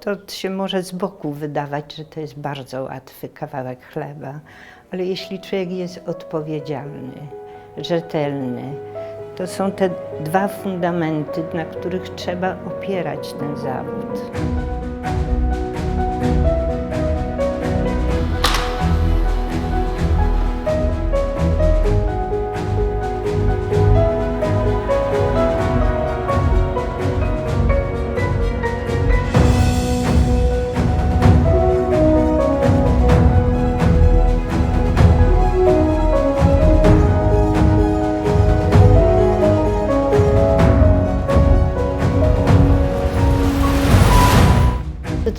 To się może z boku wydawać, że to jest bardzo łatwy kawałek chleba, ale jeśli człowiek jest odpowiedzialny, rzetelny, to są te dwa fundamenty, na których trzeba opierać ten zawód.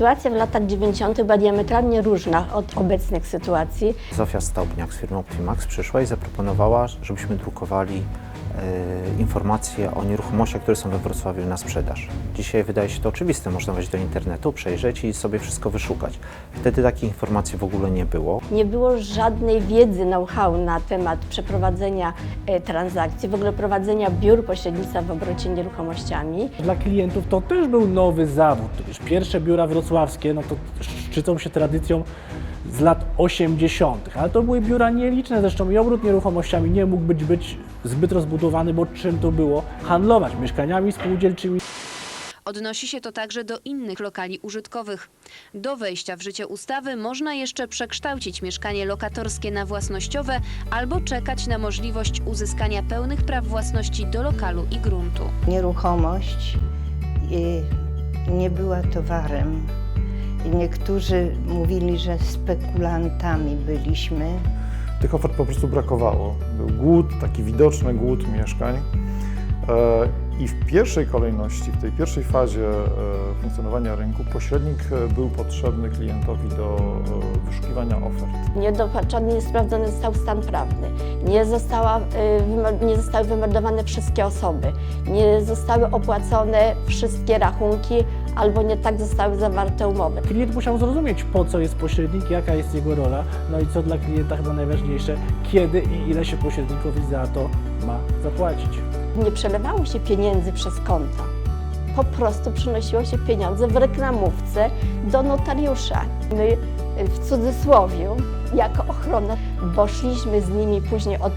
Sytuacja w latach 90. była diametralnie różna od obecnych sytuacji. Zofia Staubniak z firmy Optimax przyszła i zaproponowała, żebyśmy drukowali informacje o nieruchomościach, które są we Wrocławiu na sprzedaż. Dzisiaj wydaje się to oczywiste, można wejść do internetu, przejrzeć i sobie wszystko wyszukać. Wtedy takich informacji w ogóle nie było. Nie było żadnej wiedzy, know-how na temat przeprowadzenia e, transakcji, w ogóle prowadzenia biur pośrednictwa w obrocie nieruchomościami. Dla klientów to też był nowy zawód. Pierwsze biura wrocławskie no to szczycą się tradycją z lat 80., ale to były biura nieliczne, zresztą i obrót nieruchomościami nie mógł być, być zbyt rozbudowany, bo czym to było? Handlować mieszkaniami spółdzielczymi. Odnosi się to także do innych lokali użytkowych. Do wejścia w życie ustawy można jeszcze przekształcić mieszkanie lokatorskie na własnościowe albo czekać na możliwość uzyskania pełnych praw własności do lokalu i gruntu. Nieruchomość y, nie była towarem. Niektórzy mówili, że spekulantami byliśmy. Tych ofert po prostu brakowało. Był głód, taki widoczny głód mieszkań. E, I w pierwszej kolejności, w tej pierwszej fazie e, funkcjonowania rynku, pośrednik e, był potrzebny klientowi do wyszukiwania ofert. Niedopatrzony, niesprawdzony został stan prawny. Nie, została, nie zostały wymeldowane wszystkie osoby. Nie zostały opłacone wszystkie rachunki albo nie tak zostały zawarte umowy. Klient musiał zrozumieć, po co jest pośrednik, jaka jest jego rola, no i co dla klienta chyba najważniejsze, kiedy i ile się pośrednikowi za to ma zapłacić. Nie przelewało się pieniędzy przez konta. Po prostu przynosiło się pieniądze w reklamówce do notariusza. My y, w cudzysłowiu, jako ochrona, bo szliśmy z nimi później od,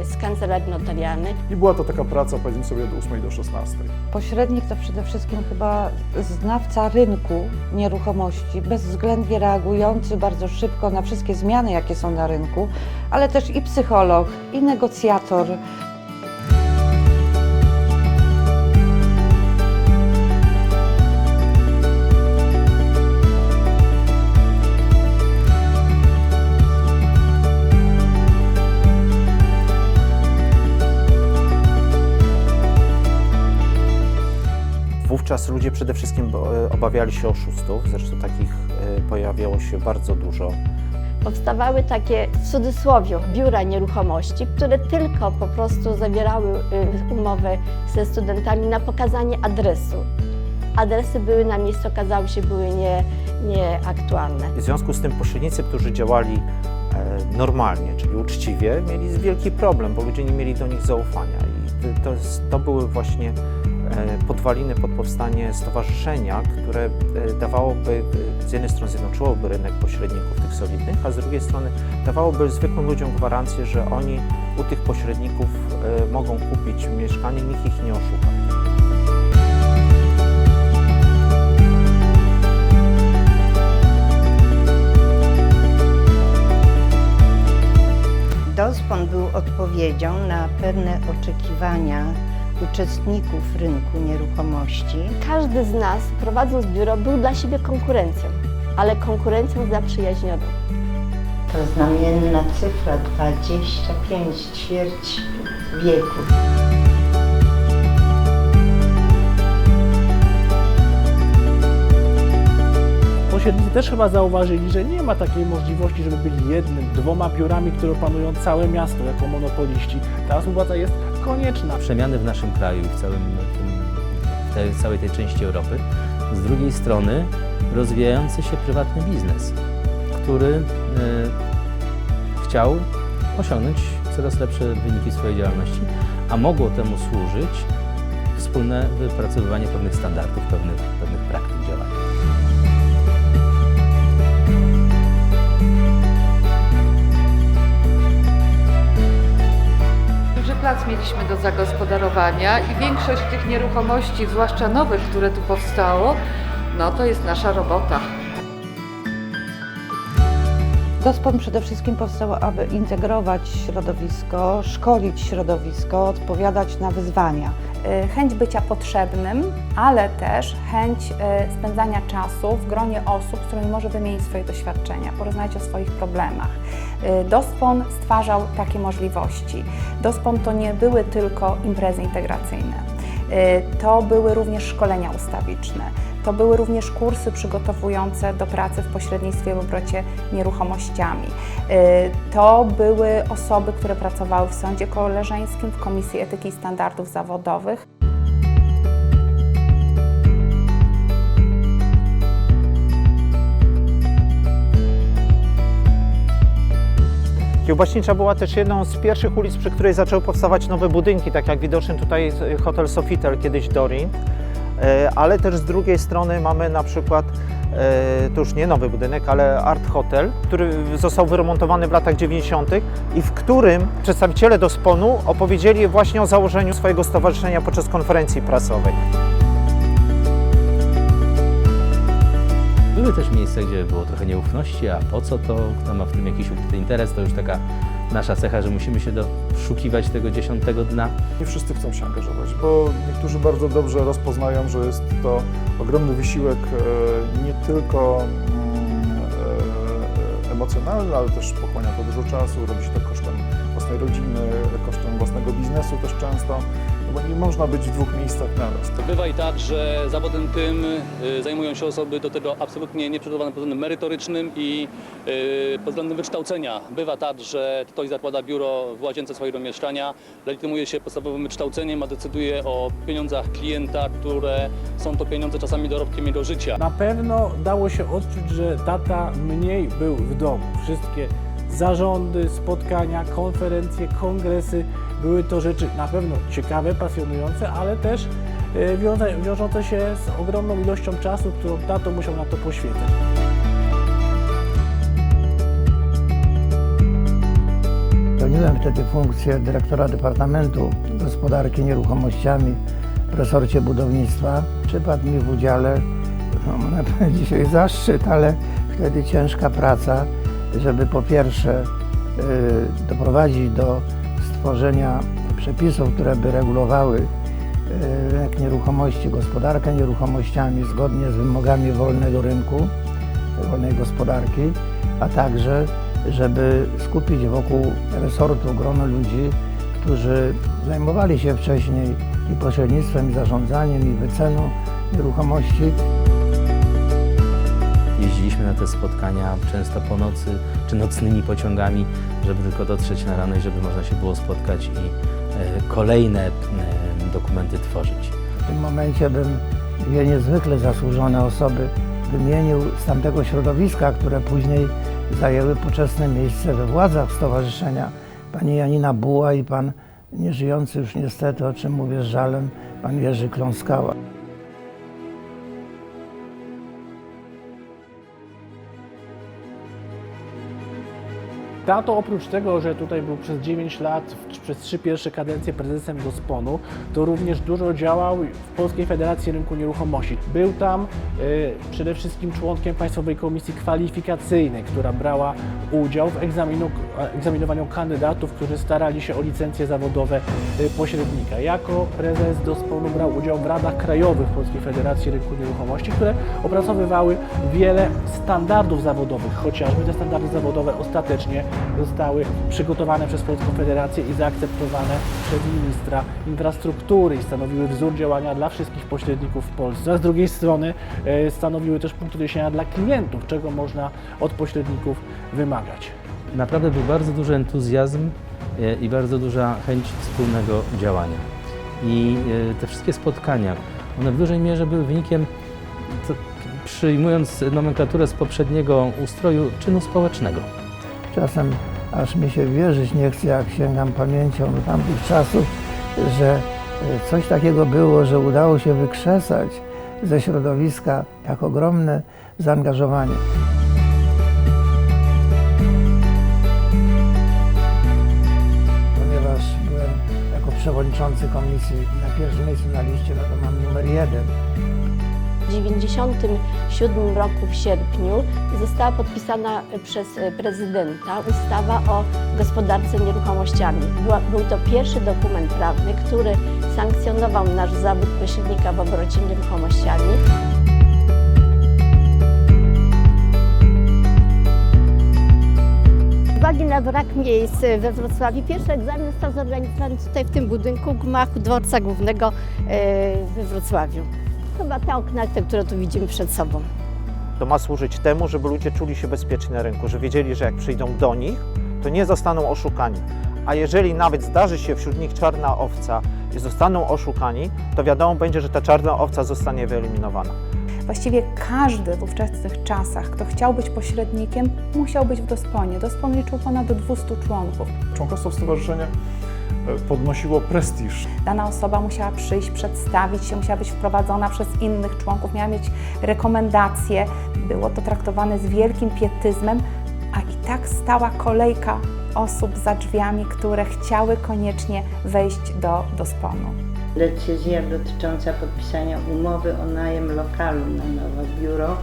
y, z kancelarii notarialnej. I była to taka praca, powiedzmy sobie, od 8 do 16. Pośrednik to przede wszystkim chyba znawca rynku nieruchomości, bezwzględnie reagujący bardzo szybko na wszystkie zmiany, jakie są na rynku, ale też i psycholog, i negocjator. Wówczas ludzie przede wszystkim e, obawiali się oszustów, zresztą takich e, pojawiało się bardzo dużo. Powstawały takie w cudzysłowie biura nieruchomości, które tylko po prostu zawierały y, umowę ze studentami na pokazanie adresu. Adresy były na miejscu, okazały się, były nie, nieaktualne. W związku z tym pośrednicy, którzy działali e, normalnie, czyli uczciwie, mieli wielki problem, bo ludzie nie mieli do nich zaufania. I to, to, były właśnie e, podwaliny pod powstanie stowarzyszenia, które e, dawałoby, e, z jednej strony zjednoczyłoby rynek pośredników tych solidnych, a z drugiej strony dawałoby zwykłym ludziom gwarancję, że oni u tych pośredników e, mogą kupić mieszkanie, nikt ich nie oszuka. Dospon był odpowiedzią na pewne oczekiwania uczestników rynku nieruchomości. Każdy z nas, prowadząc biuro, był dla siebie konkurencją, ale konkurencją zaprzyjaźnioną. To znamienna cyfra 25 ćwierć wieku. Pośrednicy też chyba zauważyli, że nie ma takiej możliwości, żeby byli jednym, dwoma biurami, które opanują całe miasto jako monopoliści. Ta współpraca jest konieczna. przemiany w naszym kraju i w, całym w tej, całej tej części Europy. Z drugiej strony rozwijający się prywatny biznes, który e, chciał osiągnąć coraz lepsze wyniki swojej działalności, a mogło temu służyć wspólne wypracowywanie pewnych standardów, pewnych, mieliśmy do zagospodarowania i większość tych nieruchomości, zwłaszcza nowych, które tu powstało, no to jest nasza robota. Dospon przede wszystkim powstał, aby integrować środowisko, szkolić środowisko, odpowiadać na wyzwania. y, chęć bycia potrzebnym, ale też chęć y, spędzania czasu w gronie osób, z którymi może wymienić swoje doświadczenia, porozmawiać o swoich problemach. Y, Dospon stwarzał takie możliwości. Dospon to nie były tylko imprezy integracyjne. Y, To były również szkolenia ustawiczne. To były również kursy przygotowujące do pracy w pośrednictwie w obrocie nieruchomościami. Y, To były osoby, które pracowały w sądzie koleżeńskim, w Komisji Etyki i Standardów Zawodowych. Kiełbaśnicza była też jedną z pierwszych ulic, przy której zaczęły powstawać nowe budynki, tak jak widoczny tutaj hotel Sofitel, kiedyś Dorin, ale też z drugiej strony mamy na przykład, e, to już nie nowy budynek, ale Art Hotel, który został wyremontowany w latach 90. i w którym przedstawiciele Dosponu opowiedzieli właśnie o założeniu swojego stowarzyszenia podczas konferencji prasowej. Były też miejsca, gdzie było trochę nieufności, a po co to, kto ma w tym jakiś interes, to już taka nasza cecha, że musimy się doszukiwać tego dziesiątego dna. Nie wszyscy chcą się angażować, bo niektórzy bardzo dobrze rozpoznają, że jest to ogromny wysiłek e, nie tylko mm, e, emocjonalny, ale też pochłania to dużo czasu, robi się to kosztem własnej rodziny, kosztem własnego biznesu też często, bo nie można być w dwóch miejscach naraz. Bywa i tak, że zawodem tym y, zajmują się osoby do tego absolutnie nieprzygotowane pod względem merytorycznym i y, pod względem wykształcenia. Bywa tak, że ktoś zakłada biuro w łazience swojego mieszkania, legitymuje się podstawowym wykształceniem, a decyduje o pieniądzach klienta, które są to pieniądze czasami dorobkiem jego życia. Na pewno dało się odczuć, że tata mniej był w domu. Wszystkie zarządy, spotkania, konferencje, kongresy były to rzeczy na pewno ciekawe, pasjonujące, ale też e, wiążące się z ogromną ilością czasu, którą tato musiał na to poświęcać. Pełniłem wtedy funkcję dyrektora Departamentu Gospodarki Nieruchomościami w resorcie budownictwa. Przypadł mi w udziale, no można powiedzieć, dzisiaj zaszczyt, ale wtedy ciężka praca, żeby po pierwsze y, doprowadzić do stworzenia przepisów, które by regulowały rynek nieruchomości, gospodarkę nieruchomościami zgodnie z wymogami wolnego rynku, wolnej gospodarki, a także żeby skupić wokół resortu grono ludzi, którzy zajmowali się wcześniej i pośrednictwem, i zarządzaniem, i wyceną nieruchomości. Jeździliśmy na te spotkania często po nocy, czy nocnymi pociągami, żeby tylko dotrzeć na rano i żeby można się było spotkać i e, kolejne e, dokumenty tworzyć. W tym momencie bym dwie niezwykle zasłużone osoby wymienił z tamtego środowiska, które później zajęły poczesne miejsce we władzach stowarzyszenia. Pani Janina Buła i pan nieżyjący już niestety, o czym mówię z żalem, pan Jerzy Kląskała. Tato oprócz tego, że tutaj był przez 9 lat, przez trzy pierwsze kadencje prezesem Gosponu, to również dużo działał w Polskiej Federacji Rynku Nieruchomości. Był tam e, przede wszystkim członkiem Państwowej Komisji Kwalifikacyjnej, która brała udział w egzaminu, egzaminowaniu kandydatów, którzy starali się o licencje zawodowe e, pośrednika. Jako prezes Gosponu brał udział w radach krajowych Polskiej Federacji Rynku Nieruchomości, które opracowywały wiele standardów zawodowych, chociażby te standardy zawodowe ostatecznie zostały przygotowane przez Polską Federację i zaakceptowane przez ministra infrastruktury i stanowiły wzór działania dla wszystkich pośredników w Polsce. A z drugiej strony e, stanowiły też punkt odniesienia dla klientów, czego można od pośredników wymagać. Naprawdę był bardzo duży entuzjazm e, i bardzo duża chęć wspólnego działania. I e, te wszystkie spotkania, one w dużej mierze były wynikiem, przyjmując nomenklaturę z poprzedniego ustroju, czynu społecznego. Czasem aż mi się wierzyć nie chce, jak sięgam pamięcią do tamtych czasów, że e, coś takiego było, że udało się wykrzesać ze środowiska tak ogromne zaangażowanie. Ponieważ byłem jako przewodniczący komisji na pierwszym miejscu na liście, no to mam numer jeden. W 1997 roku w sierpniu została podpisana przez prezydenta ustawa o gospodarce nieruchomościami. Był to pierwszy dokument prawny, który sankcjonował nasz zawód pośrednika w obrocie nieruchomościami. Uwagi na brak miejsc we Wrocławiu, pierwszy egzamin został zorganizowany tutaj w tym budynku gmachu dworca głównego e, we Wrocławiu. Chyba te okna, te, które tu widzimy przed sobą. To ma służyć temu, żeby ludzie czuli się bezpiecznie na rynku, że wiedzieli, że jak przyjdą do nich, to nie zostaną oszukani. A jeżeli nawet zdarzy się wśród nich czarna owca i zostaną oszukani, to wiadomo będzie, że ta czarna owca zostanie wyeliminowana. Właściwie każdy w ówczesnych czasach, kto chciał być pośrednikiem, musiał być w Dosponie. Dospon liczył ponad 200 członków. Członkostwo w stowarzyszeniu e, podnosiło prestiż Dana osoba musiała przyjść, przedstawić się, musiała być wprowadzona przez innych członków, miała mieć rekomendacje. Było to traktowane z wielkim pietyzmem, a i tak stała kolejka osób za drzwiami, które chciały koniecznie wejść do Dosponu. Decyzja dotycząca podpisania umowy o najem lokalu na nowe biuro y,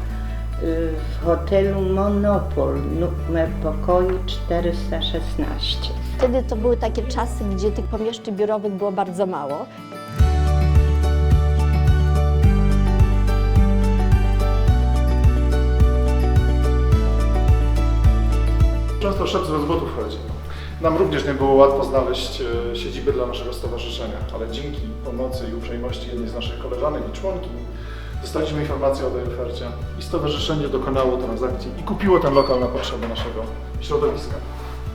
w hotelu Monopol, numer pokoju 416. Wtedy to były takie czasy, gdzie tych pomieszczeń biurowych było bardzo mało. Często szep z rozwodu wchodzi. Nam również nie było łatwo znaleźć e, siedziby dla naszego stowarzyszenia, ale dzięki pomocy i uprzejmości jednej z naszych koleżanek i członkiń dostaliśmy informację o tej ofercie i stowarzyszenie dokonało transakcji i kupiło ten lokal na potrzeby naszego środowiska.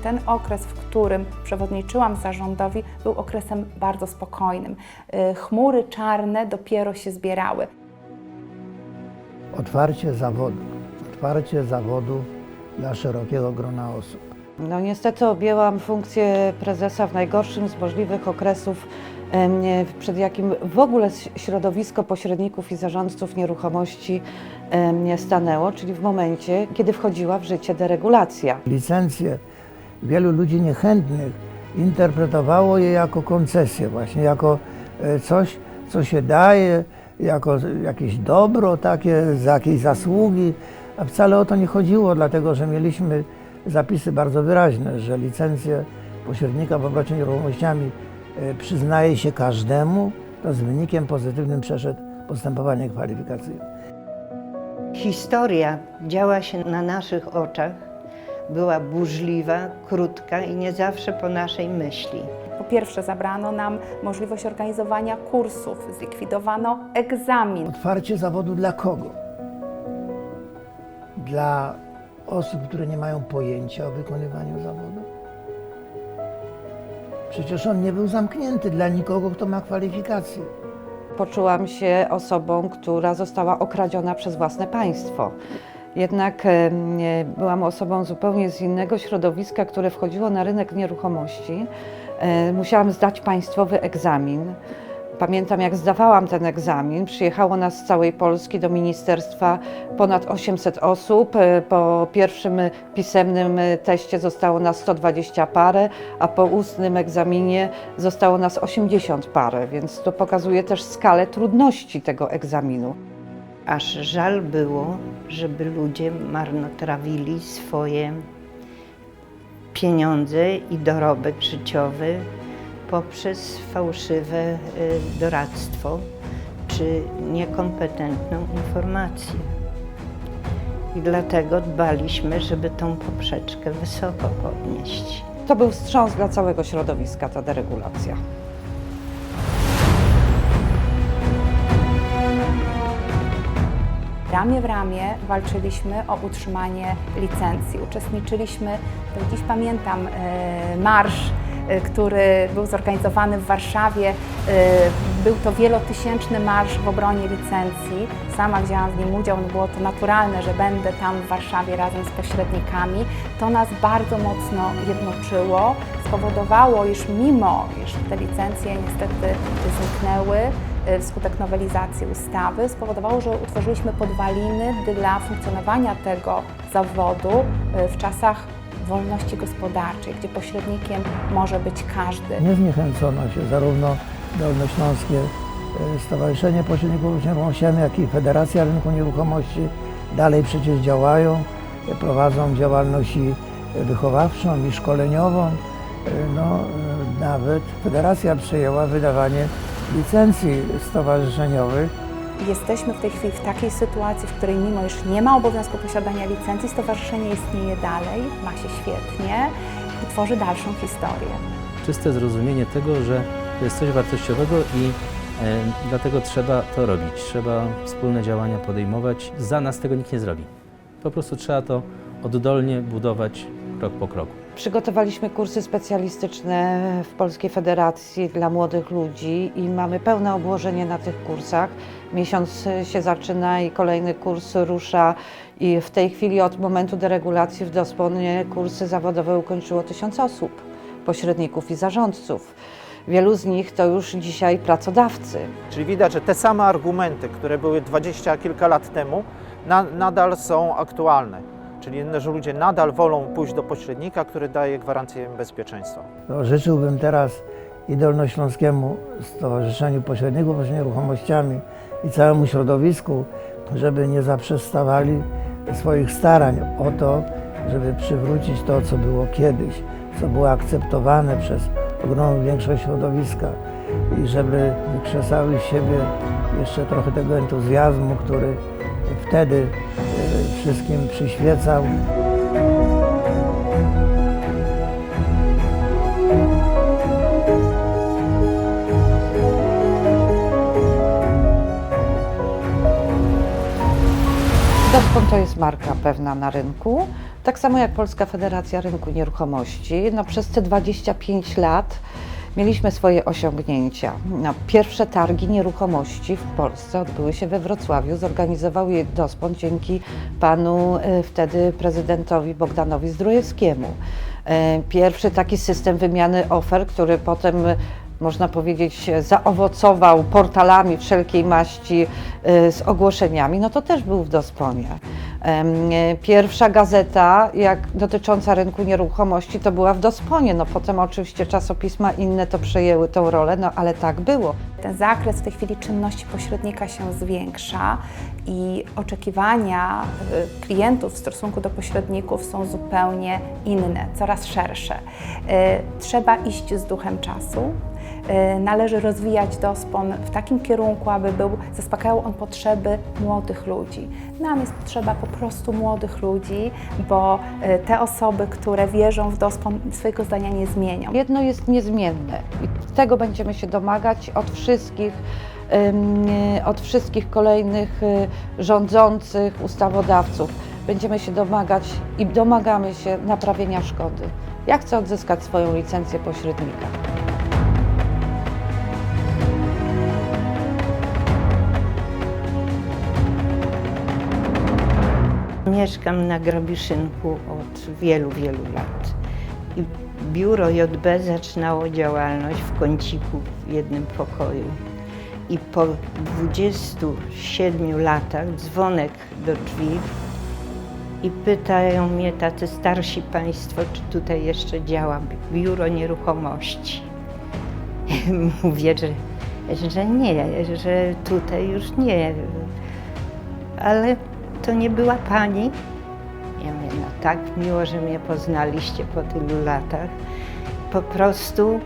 Ten okres, w którym przewodniczyłam zarządowi, był okresem bardzo spokojnym. Y, Chmury czarne dopiero się zbierały. Otwarcie zawodu. Otwarcie zawodu dla szerokiego grona osób. No niestety objęłam funkcję prezesa w najgorszym z możliwych okresów, nie- przed jakim w ogóle środowisko pośredników i zarządców nieruchomości em, nie stanęło, czyli w momencie, kiedy wchodziła w życie deregulacja. Licencje wielu ludzi niechętnych interpretowało je jako koncesję, właśnie jako e, coś, co się daje, jako jakieś dobro takie, za jakieś zasługi, a wcale o to nie chodziło, dlatego że mieliśmy zapisy bardzo wyraźne, że licencję pośrednika w obrocie nieruchomościami e, przyznaje się każdemu, kto z wynikiem pozytywnym przeszedł postępowanie kwalifikacyjne. Historia działa się na naszych oczach, była burzliwa, krótka i nie zawsze po naszej myśli. Po pierwsze, zabrano nam możliwość organizowania kursów, zlikwidowano egzamin. Otwarcie zawodu dla kogo? Dla osób, które nie mają pojęcia o wykonywaniu zawodu? Przecież on nie był zamknięty dla nikogo, kto ma kwalifikacje. Poczułam się osobą, która została okradziona przez własne państwo. Jednak byłam osobą zupełnie z innego środowiska, które wchodziło na rynek nieruchomości. E, Musiałam zdać państwowy egzamin. Pamiętam, jak zdawałam ten egzamin, przyjechało nas z całej Polski do ministerstwa ponad 800 osób. E, Po pierwszym pisemnym teście zostało nas 120 parę, a po ustnym egzaminie zostało nas 80 parę, więc to pokazuje też skalę trudności tego egzaminu. Aż żal było, żeby ludzie marnotrawili swoje pieniądze i dorobek życiowy poprzez fałszywe y, doradztwo czy niekompetentną informację. I dlatego dbaliśmy, żeby tą poprzeczkę wysoko podnieść. To był wstrząs dla całego środowiska, ta deregulacja. Ramię w ramię walczyliśmy o utrzymanie licencji. Uczestniczyliśmy, do dziś pamiętam, e, marsz, e, który był zorganizowany w Warszawie. E, Był to wielotysięczny marsz w obronie licencji. Sama wzięłam w nim udział, no było to naturalne, że będę tam w Warszawie razem z pośrednikami. To nas bardzo mocno jednoczyło, spowodowało, iż mimo, iż te licencje niestety zniknęły, wskutek nowelizacji ustawy spowodowało, że utworzyliśmy podwaliny dla funkcjonowania tego zawodu y, w czasach wolności gospodarczej, gdzie pośrednikiem może być każdy. Nie zniechęcono się zarówno Dolnośląskie e, Stowarzyszenie Pośredników Nieruchomościami, jak i Federacja Rynku Nieruchomości. Dalej przecież działają, prowadzą działalność i wychowawczą i szkoleniową. No, nawet Federacja przejęła wydawanie licencji stowarzyszeniowych. Jesteśmy w tej chwili w takiej sytuacji, w której mimo iż nie ma obowiązku posiadania licencji, stowarzyszenie istnieje dalej, ma się świetnie i tworzy dalszą historię. Czyste zrozumienie tego, że to jest coś wartościowego i e, dlatego trzeba to robić. Trzeba wspólne działania podejmować. Za nas tego nikt nie zrobi. Po prostu trzeba to oddolnie budować krok po kroku. Przygotowaliśmy kursy specjalistyczne w Polskiej Federacji dla młodych ludzi i mamy pełne obłożenie na tych kursach. Miesiąc się zaczyna i kolejny kurs rusza i w tej chwili od momentu deregulacji w Dosponie kursy zawodowe ukończyło tysiąc osób, pośredników i zarządców. Wielu z nich to już dzisiaj pracodawcy. Czyli widać, że te same argumenty, które były dwadzieścia kilka lat temu, na, nadal są aktualne. Czyli że ludzie nadal wolą pójść do pośrednika, który daje gwarancję bezpieczeństwa. No, życzyłbym teraz i Dolnośląskiemu Stowarzyszeniu Pośredników z Nieruchomościami i całemu środowisku, żeby nie zaprzestawali swoich starań o to, żeby przywrócić to, co było kiedyś, co było akceptowane przez ogromną większość środowiska i żeby wykrzesały z siebie jeszcze trochę tego entuzjazmu, który wtedy wszystkim przyświecał. Dospon to jest marka pewna na rynku, tak samo jak Polska Federacja Rynku Nieruchomości. No, przez te 25 lat mieliśmy swoje osiągnięcia. Pierwsze targi nieruchomości w Polsce odbyły się we Wrocławiu. Zorganizował je Dospon dzięki panu e, wtedy prezydentowi Bogdanowi Zdrojewskiemu. E, Pierwszy taki system wymiany ofert, który potem e, można powiedzieć, zaowocował portalami wszelkiej maści z ogłoszeniami, no to też był w Dosponie. E, Pierwsza gazeta jak dotycząca rynku nieruchomości to była w Dosponie, no potem oczywiście czasopisma inne to przejęły tą rolę, no ale tak było. Ten zakres w tej chwili czynności pośrednika się zwiększa i oczekiwania y, klientów w stosunku do pośredników są zupełnie inne, coraz szersze. Y, Trzeba iść z duchem czasu. Y, Należy rozwijać Dospon w takim kierunku, aby był, zaspokajał on potrzeby młodych ludzi. Nam jest potrzeba po prostu młodych ludzi, bo y, te osoby, które wierzą w Dospon, swojego zdania nie zmienią. Jedno jest niezmienne i tego będziemy się domagać od wszystkich, od wszystkich kolejnych e, rządzących, ustawodawców. Będziemy się domagać i domagamy się naprawienia szkody. Ja chcę odzyskać swoją licencję pośrednika. Mieszkam na Grabiszynku od wielu, wielu lat. I biuro JB zaczynało działalność w kąciku w jednym pokoju. I po 27 latach dzwonek do drzwi i pytają mnie tacy starsi państwo, czy tutaj jeszcze działa biuro nieruchomości. Mówię, że, że nie, że tutaj już nie. Ale to nie była pani? Ja mówię, no tak, miło, że mnie poznaliście po tylu latach. Po prostu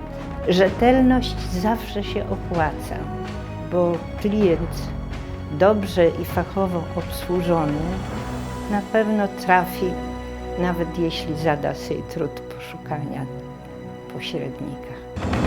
rzetelność zawsze się opłaca, bo klient dobrze i fachowo obsłużony na pewno trafi, nawet jeśli zada sobie trud poszukania pośrednika.